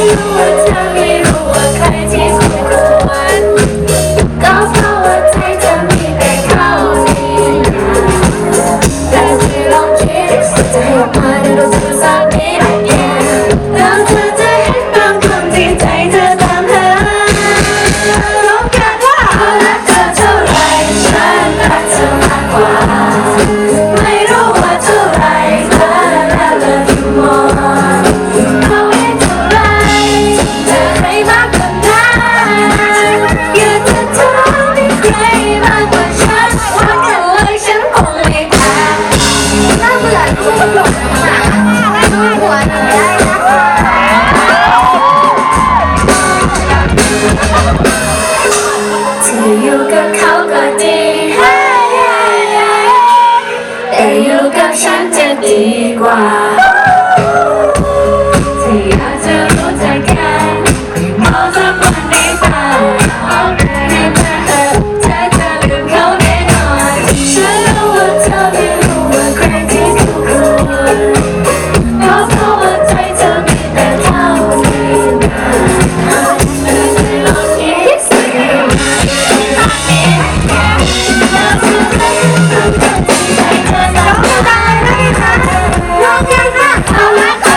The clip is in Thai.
you a. อยู่กับเขาก็ดีแต่อยู่กับฉันจะดีกว่า Oh my god!